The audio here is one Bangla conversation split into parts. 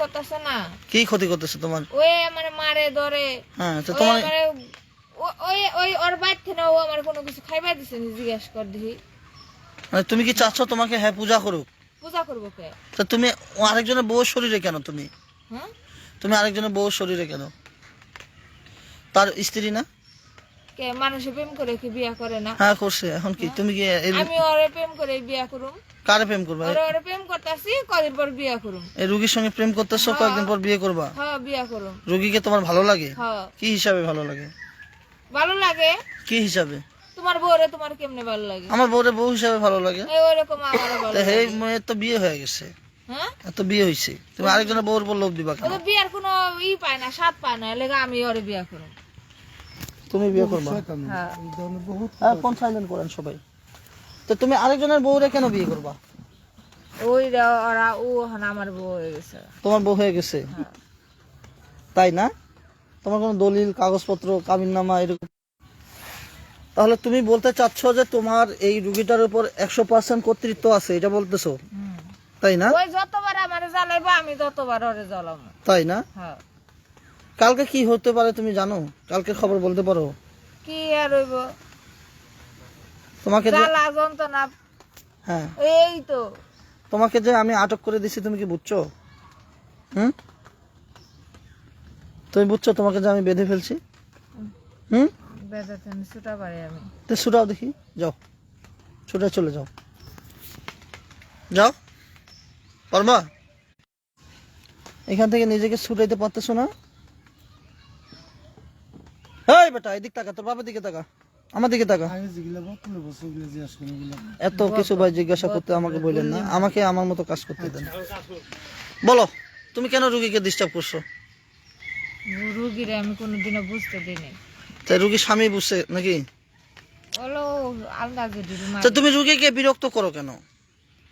করতেছে না। কি ক্ষতি করতেছে তোমার? ওই আমার মারে ধরে। হ্যাঁ তো তোমার ওই ওই ওর বাইর থেকে ও আমার কোনো কিছু খাইবার দিছে না জিজ্ঞেস কর দিহি মানে তুমি কি চাচ্ছ তোমাকে হ্যাঁ পূজা করুক? পূজা করব কে? তা তুমি আরেকজনের বউর শরীরে কেন তুমি? হ্যাঁ? তুমি আরেকজনের বউর শরীরে কেন? তার স্ত্রী না? কে মানুষে প্রেম করে কি বিয়া করে না? হ্যাঁ করছে। এখন কি? তুমি কি আমি ওরে প্রেম করে বিয়া করুম। কারে প্রেম করবা? ওরে ওরে প্রেম করতেছি কদিন পর বিয়া করুম। এই রুগীর সঙ্গে প্রেম করতেছো কয়েকদিন পর বিয়ে করবা? হ্যাঁ বিয়া করুম। রুগীকে তোমার ভালো লাগে? হ্যাঁ। কি হিসাবে ভালো লাগে? ভালো লাগে? কি হিসাবে? তোমার বউরে তোমার কেমনে ভালো লাগে? আমার বউরে বউ হিসাবে ভালো লাগে। এই ওরকম আমারও ভালো লাগে। এই মেয়ের তো বিয়ে হয়ে গেছে। হ্যাঁ? এত বিয়ে হয়েছে তুমি আরেকজনের বউর বল লোভ দিবা কেন? বিয়ার কোনো ই পায় না স্বাদ পায় না লেগে আমি ওরে বিয়া করুম। তুমি বিয়ে করবা? হ্যাঁ। হ্যাঁ সাইলেন্ট করেন সবাই। তো তুমি আরেকজনের বউরে কেন বিয়ে করবা? ওই রা- ওরা ও আমার বউ হয়ে গেছে। তোমার বউ হয়ে গেছে? হ্যাঁ। তাই না? তোমার কোনো দলিল কাগজপত্র কাবিননামা এরকম? তাহলে তুমি বলতে চাচ্ছ যে তোমার এই রুগীটার উপর একশো পার্সেন্ট কর্তৃত্ব আছে এটা বলতেছো? তাই না? ওই যতবার আমারে জ্বালাইবো আমি ততবার ওরে জ্বালাবো। তাই না? হ্যাঁ। কালকে কি হতে পারে তুমি জানো? কালকে খবর বলতে পারো। কি আর হইব? তোমাকে যে জ্বালা যন্ত্রণা। হ্যাঁ। এই তো। তোমাকে যে আমি আটক করে দিছি তুমি কি বুঝছ? হুম? তুমি বুঝছ তোমাকে যে আমি বেঁধে ফেলছি? হুম? বেজাতে ছুটা পারি আমি। তো ছুটাও দেখি যাও। ছুটে চলে যাও। যাও। পারবা? এখান থেকে নিজেকে ছুটাইতে পারতেছো না? এই বেটা এদিক তাকা তোর বাবার দিকে তাকা আমার দিকে তাকা। এত কিছু ভাই জিজ্ঞাসা করতে আমাকে বললেন না আমাকে আমার মতো কাজ করতে দেন। বলো তুমি কেন রুগীকে ডিস্টার্ব করছ? রুগীরে আমি কোনোদিনও বুঝতে দিইনি। তাই রুগী স্বামী বুঝছে নাকি? তা তুমি রুগীকে বিরক্ত করো কেন?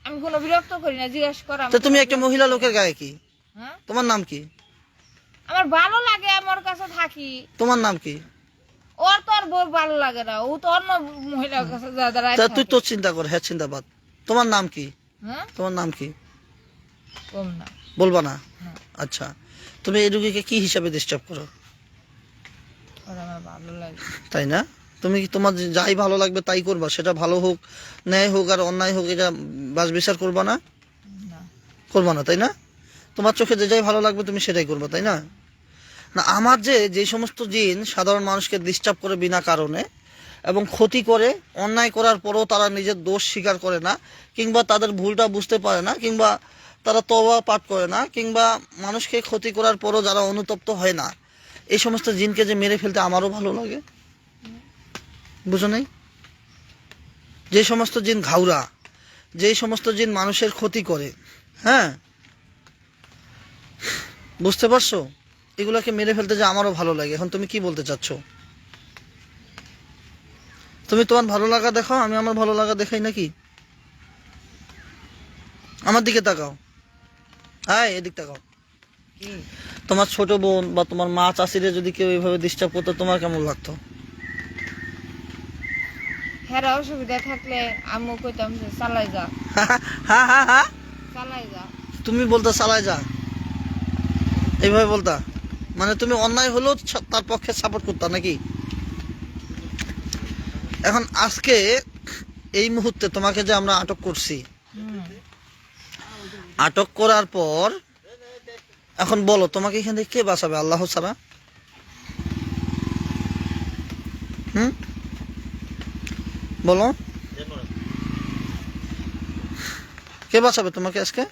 আমি কোনো বিরক্ত করি না জিজ্ঞাসা করা তা তুমি একটা মহিলা লোকের গায়ে কি? হ্যাঁ? তোমার নাম কি? আমার ভালো লাগে আমার কাছে থাকি। তোমার নাম কি? ওর তো আর বউ ভালো লাগে না ও তো অন্য মহিলার কাছে তা তুই। তো চিন্তা কর হ্যাঁ চিন্তাবাদ তোমার নাম কি? হ্যাঁ? তোমার নাম কি? কম না। বলবা না? হ্যাঁ। আচ্ছা। তুমি এই রুগীকে কি হিসাবে ডিস্টার্ব করো? ওর আমার ভালো লাগে। তাই না? তুমি কি তোমার যাই ভালো লাগবে তাই করবা সেটা ভালো হোক ন্যায় হোক আর অন্যায় হোক এটা বাস বিচার করবা না। করবা না তাই না? তোমার চোখে যে যাই ভালো লাগবে তুমি সেটাই করবা তাই না? না, আমার যে যে সমস্ত জিন সাধারণ মানুষকে ডিস্টার্ব করে বিনা কারণে এবং ক্ষতি করে, অন্যায় করার পরও তারা নিজের দোষ স্বীকার করে না, কিংবা তাদের ভুলটা বুঝতে পারে না, কিংবা তারা তবা পাঠ করে না, কিংবা মানুষকে ক্ষতি করার পরও যারা অনুতপ্ত হয় না, এই সমস্ত জিনকে যে মেরে ফেলতে আমারও ভালো লাগে। বুঝো নাই? যে সমস্ত জিন ঘাউরা, যে সমস্ত জিন মানুষের ক্ষতি করে হ্যাঁ? বুঝতে পারছ? এগুলোকে মেরে ফেলতে যে আমারও ভালো লাগে। এখন তুমি কি বলতে চাচ্ছ? তুমি তোমার ভালো লাগা দেখাও আমি আমার ভালো লাগা দেখাই নাকি? আমার দিকে তাকাও। হ্যাঁ এদিক তাকাও। তোমার ছোট বোন বা তোমার মা চাষিরে যদি কেউ এইভাবে ডিস্টার্ব করতো তোমার কেমন লাগতো? হ্যাঁ অসুবিধা থাকলে আম্মু কইতাম যে চালাই যা। চালাই যা। তুমি বলতে চালায় যা। এইভাবে বলতা? মানে তুমি অন্যায় হলেও তার পক্ষে সাপোর্ট করতা নাকি? এখন আজকে এই মুহূর্তে তোমাকে যে আমরা আটক করছি, আটক করার পর, এখন বলো, তোমাকে এখান থেকে কে বাঁচাবে? আল্লাহ ছাড়া? হুম? বলো। কে বাঁচাবে তোমাকে আজকে?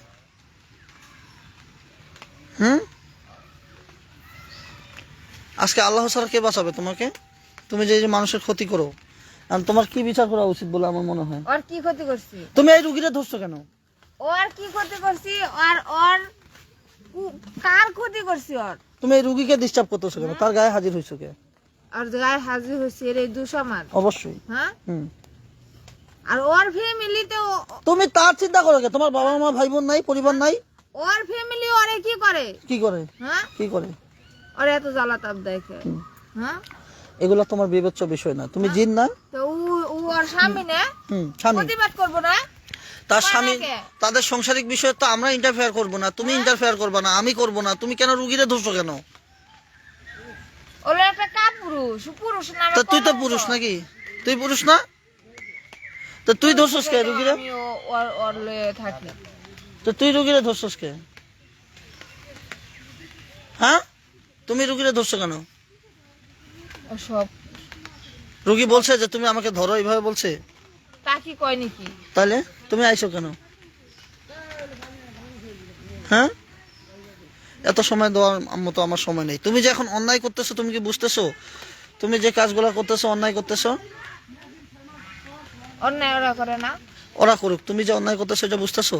হুম? আজকে আল্লাহ ছাড়া কে বাঁচাবে তোমাকে? তুমি যে যে মানুষের ক্ষতি করো আর তোমার কি বিচার করা উচিত বলে আমার মনে হয়? ওর কি ক্ষতি করছি? তুমি এই রুগীটা ধরছো কেন? ওর কি ক্ষতি করছি? আর ওর কু- কার ক্ষতি করছি ওর? তুমি এই রুগীকে ডিস্টার্ব করতেছো কেন? তার গায়ে হাজির হয়েছো কে? আর গায়ে হাজির হয়েছে এর এই দুঃসমান অবশ্যই। হ্যাঁ? হুম। আর ওর ফ্যামিলিতে তুমি তার চিন্তা করো কে? তোমার বাবা মা ভাই বোন নাই পরিবার নাই? ওর ফ্যামিলি ওরে কি করে? কি করে? হ্যাঁ? কি করে? ওরে এত জ্বালা তাপ দেখে। হ্যাঁ? এগুলো তোমার বিবেচ্য বিষয় না। তুমি জিন না? তো ও ওর স্বামী না? হুম স্বামী। প্রতিবাদ করব না? তার স্বামী তাদের সাংসারিক বিষয়ে তো আমরা ইন্টারফেয়ার করব না। তুমি ইন্টারফেয়ার করবে না। আমি করব না। তুমি কেন রুগীরে ধরছো কেন? ওরা একটা কা পুরুষ। নামে তা তুই তো পুরুষ নাকি? তুই পুরুষ না? তো তুই ধরছস কে রুগীরে? আমি ওর ওর লয়ে থাকি। তো তুই রুগীরে ধরছস কে? হ্যাঁ? তুমি রুগীরা ধরছো কেন? সব রুগী বলছে যে তুমি আমাকে ধরো এইভাবে বলছে? তা কি কয় নাকি? তাহলে তুমি আইছো কেন? হ্যাঁ? এত সময় দেওয়ার মতো আমার সময় নেই। তুমি যে এখন অন্যায় করতেছো তুমি কি বুঝতেছো? তুমি যে কাজগুলো করতেছো অন্যায় করতেছো? অন্যায় ওরা করে না। ওরা করুক। তুমি যে অন্যায় করতেছো এটা বুঝতেছো?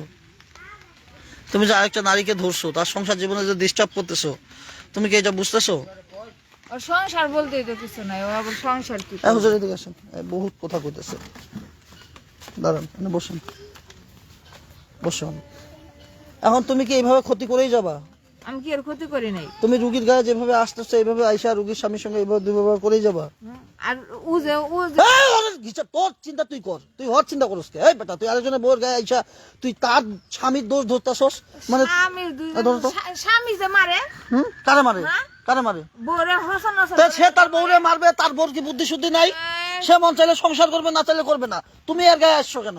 তুমি যে আরেকটা নারীকে ধরছো তার সংসার জীবনে যে ডিস্টার্ব করতেছো তুমি কি এটা বুঝতেছো? আর সংসার বলতেই তো কিছু নাই ও আবার সংসার কি এখন হুজুর এদিকে আসেন বহুত কথা কইতেছে। দাঁড়ান এখানে বসুন। বসুন। এখন তুমি কি এইভাবে ক্ষতি করেই যাবা? আমি কি এর ক্ষতি করি নাই? তুমি রুগীর গায়ে যেভাবে আসতেছো এইভাবে আইসা রুগীর স্বামীর সঙ্গে এইভাবে দুর্ব্যবহার করেই যাবা। আর ও যে ও যে তোর চিন্তা তুই কর। তুই হর চিন্তা করস কে? এই বেটা তুই আরেকজনের গায়ে আইসা তুই তার স্বামীর দোষ ধরতাছস? মানে। স্বামী যে মারে? হুম? কারে মারে? হ্যাঁ? কারে মারে? বউরে হসন হসন সে তার বউরে মারবে তার বউর কি বুদ্ধি শুদ্ধি নাই? সে মন চাইলে সংসার করবে না চাইলে করবে না। তুমি এর গায়ে আসছো কেন?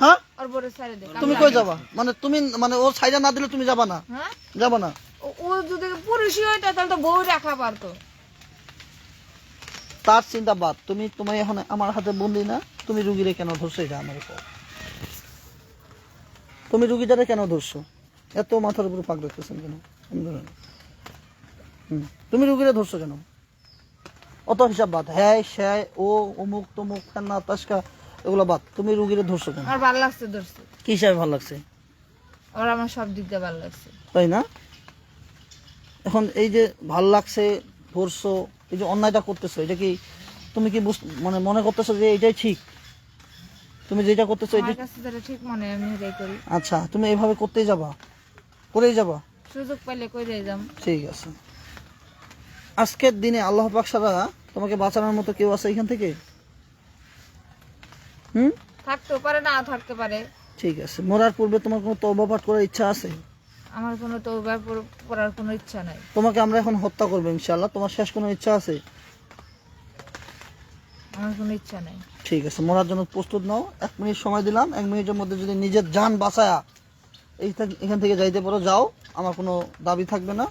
হ্যাঁ? তুমি কই যাবা? মানে তুমি মানে ওর সাইডা না দিলে তুমি যাবা না? হ্যাঁ? যাবা না? ও- ও যদি পুরুষই হইতো তাহলে তো বউ রাখা পারতো তার চিন্তা বাদ। তুমি তুমি এখন আমার হাতে বন্দি না? তুমি রুগীরে কেন ধরছো এটা আমার। তুমি রুগীটারে কেন ধরছো? এত মাথার উপরে পাক রাখতেছেন কেন? আমি তুমি রুগীরে ধরছো কেন? অত হিসাব বাদ। হ্যাঁ স্যায় ও অমুক তমুক ফেন্না তাস্কা এগুলো বাদ। তুমি রুগীরে ধরছো কেন? আমার ভালো লাগছে ধরছে। কি হিসাবে ভালো লাগছে? ওর আমার সব দিক দিয়ে ভালো লাগছে। তাই না? এখন এই যে ভালো লাগছে ধরছো এই যে অন্যায়টা করতেছো এটা কি তুমি কি মানে মনে করতেছো যে এটাই ঠিক? তুমি যেটা করতেছো এটা আমার কাছে যেটা ঠিক মনে হয় আমি এটাই করি। আচ্ছা তুমি এইভাবে করতেই যাবা? করেই যাবা? সুযোগ পাইলে করে যাম। ঠিক আছে। আজকের দিনে আল্লাহ পাক ছাড়া তোমাকে বাঁচানোর মতো কেউ আছে এখান থেকে? হুম? থাকতেও পারে না থাকতে পারে। ঠিক আছে। মরার পূর্বে তোমার কোনো তওবা পাঠ করার ইচ্ছা আছে? আমার কোনো তো করার কোনো ইচ্ছা নাই। তোমাকে আমরা এখন হত্যা করব ইনশাল্লাহ তোমার শেষ কোনো ইচ্ছা আছে? আমার কোনো ইচ্ছা নাই। ঠিক আছে। মরার জন্য প্রস্তুত নাও। এক মিনিট সময় দিলাম। এক মিনিটের মধ্যে যদি নিজের যান বাঁচায়া এই এখান থেকে যাইতে পারো যাও। আমার কোনো দাবি থাকবে না।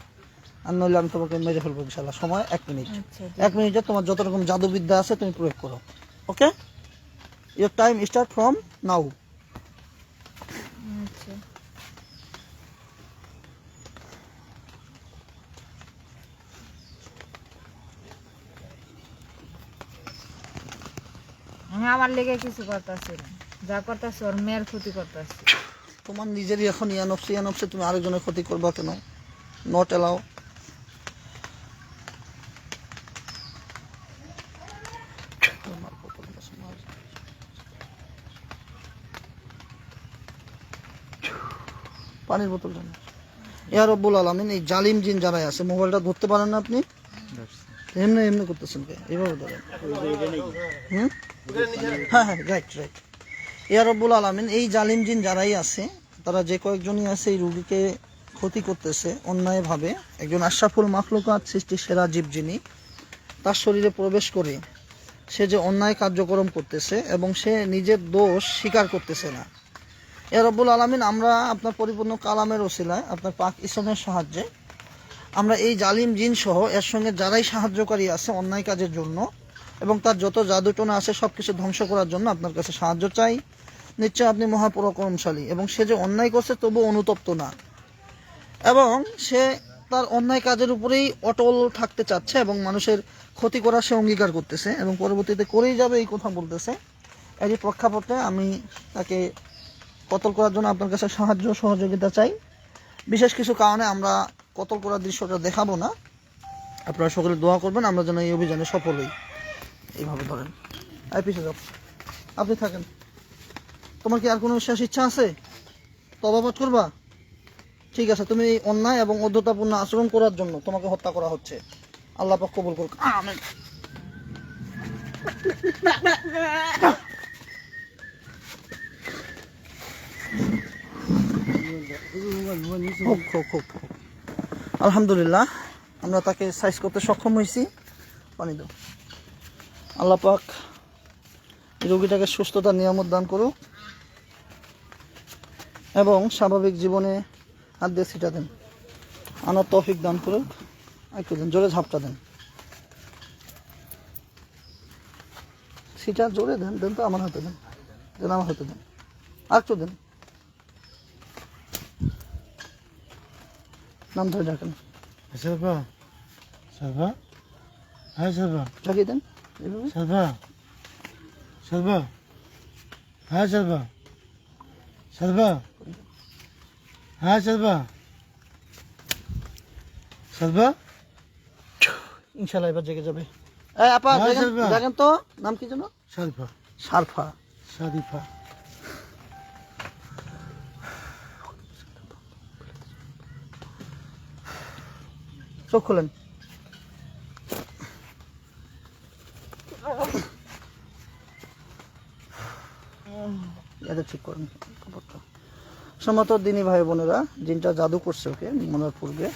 আর নইলে আমি তোমাকে মেরে ফেলব ইনশাল্লাহ সময় এক মিনিট। আচ্ছা এক মিনিটে তোমার যত রকম জাদুবিদ্যা আছে তুমি প্রয়োগ করো। Okay? Your time start from now আমি আমার লেগে কিছু করতেছি না। যা করতেছি ওর মেয়ের ক্ষতি করতেছি। তোমার নিজেরই এখন ইয়ানপসে ইয়ানপসে তুমি আরেকজনের ক্ষতি করবা কেন? নট এলাও পানির বোতল জানো ইয়া রব্বুল আলমিন, এই জালিম জিন যারাই আছে, মোবাইলটা ধরতে পারেন না আপনি? এমনি এমনি করতেছেন কে? এইভাবে ধরেন। হুম? হ্যাঁ হ্যাঁ রাইট রাইট ইয়া রব্বুল আলমিন, এই জালিম জিন যারাই আছে, তারা যে কয়েকজনই আছে এই রুগীকে ক্ষতি করতেছে অন্যায়ভাবে। একজন আশরাফুল মাখলুকাত, সৃষ্টি সেরা জীব যিনি, তার শরীরে প্রবেশ করে সে যে অন্যায় কার্যক্রম করতেছে এবং সে নিজের দোষ স্বীকার করতেছে না। রব্বুল আলমিন, আমরা আপনার পরিপূর্ণ কালামের ওসিলায় আপনার পাক ইসলামের সাহায্যে আমরা এই জালিম জিন সহ এর সঙ্গে যারাই সাহায্যকারী আছে অন্যায় কাজের জন্য এবং তার যত জাদুটোনা আছে সব কিছু ধ্বংস করার জন্য আপনার কাছে সাহায্য চাই। নিশ্চয় আপনি মহাপরাক্রমশালী এবং সে যে অন্যায় করছে তবু অনুতপ্ত না। এবং সে তার অন্যায় কাজের উপরেই অটল থাকতে চাচ্ছে এবং মানুষের ক্ষতি করা সে অঙ্গীকার করতেছে এবং পরবর্তীতে করেই যাবে এই কথা বলতেছে। এরই প্রেক্ষাপটে আমি তাকে কতল করার জন্য আপনার কাছে সাহায্য সহযোগিতা চাই। বিশেষ কিছু কারণে আমরা কতল করার দৃশ্যটা দেখাবো না। আপনারা সকলে দোয়া করবেন, আমরা যেন এই অভিযানে সফল হই। এইভাবে ধরেন। আই পিছিয়ে যাও। আপনি থাকেন। তোমার কি আর কোনো শেষ ইচ্ছা আছে? তবাবত করবা? ঠিক আছে, তুমি অন্যায় এবং অধ্যতাপূর্ণ আচরণ করার জন্য তোমাকে হত্যা করা হচ্ছে। আল্লাহ পাক কবুল করুক। আমিন। হোক হোক হোক। আলহামদুলিল্লাহ, আমরা তাকে সাইজ করতে সক্ষম হয়েছি। পানি দাও। আল্লাহ পাক এই রোগীটাকে সুস্থতার নিয়ামত দান করুক এবং স্বাভাবিক জীবনে হাত দিয়ে ছিটা দেন। আনার তৌফিক দান করুক। একটু দেন, জোরে ঝাপটা দেন। সিটা জোরে দেন দেন তো আমার হাতে দেন। দেন আমার হাতে দেন। আর একটু দেন। নাম ধরে ডাকেন Salva. Salva. Hi, Salva. ঢাকিয়ে দেন Salva. Salva. Hi, Salva. Salva. Hi, Salva. Salva. ইনশাল্লাহ এবার জেগে যাবে আপা হ্যাঁ, দেখেন তো নাম কি যেন Salva. সারফা Sadifa. চোখ খুলেন। এটা ঠিক করেন। কাপড়টা সমত দিনী ভাই বোনেরা জিনটা জাদু করছে ওকে মনের পূর্বে।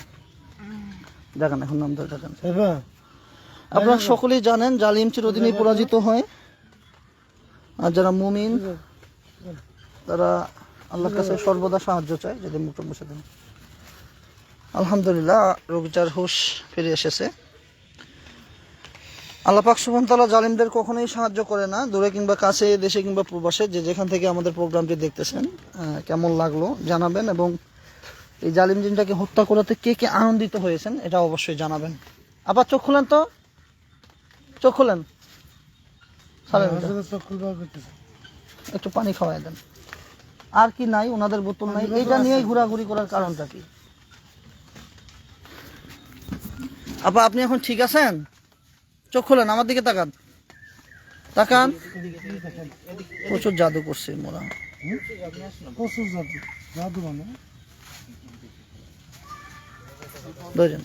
দেখেন এখন নাম ধরে দেখেন। আপনারা সকলেই জানেন জালিম চিরদিনই পরাজিত হয়। আর যারা মুমিন তারা আল্লাহর কাছে সর্বদা সাহায্য চায় যদি মুখ বসে দেন আলহামদুলিল্লাহ রোগীটার হুশ ফিরে এসেছে। আল্লাহ পাক সুবহান জালিমদের কখনোই সাহায্য করে না দূরে কিংবা কাছে দেশে কিংবা প্রবাসে যে যেখান থেকে আমাদের প্রোগ্রামটি দেখতেছেন কেমন লাগল জানাবেন এবং এই জালিম জিনটাকে হত্যা করাতে কে কে আনন্দিত হয়েছেন এটা অবশ্যই জানাবেন। আবার চোখ খুলেন তো? চোখ খুলেন? এটা। একটু পানি খাওয়াই দেন। আর কি নাই ওনাদের বোতল নাই এইটা নিয়েই ঘোরাঘুরি করার কারণটা কি? আপা আপনি এখন ঠিক আছেন? চোখ খোলেন আমার দিকে তাকান। তাকান। প্রচুর জাদু করছে মোরা। প্রচুর জাদু। জাদু মানে? ধরেন।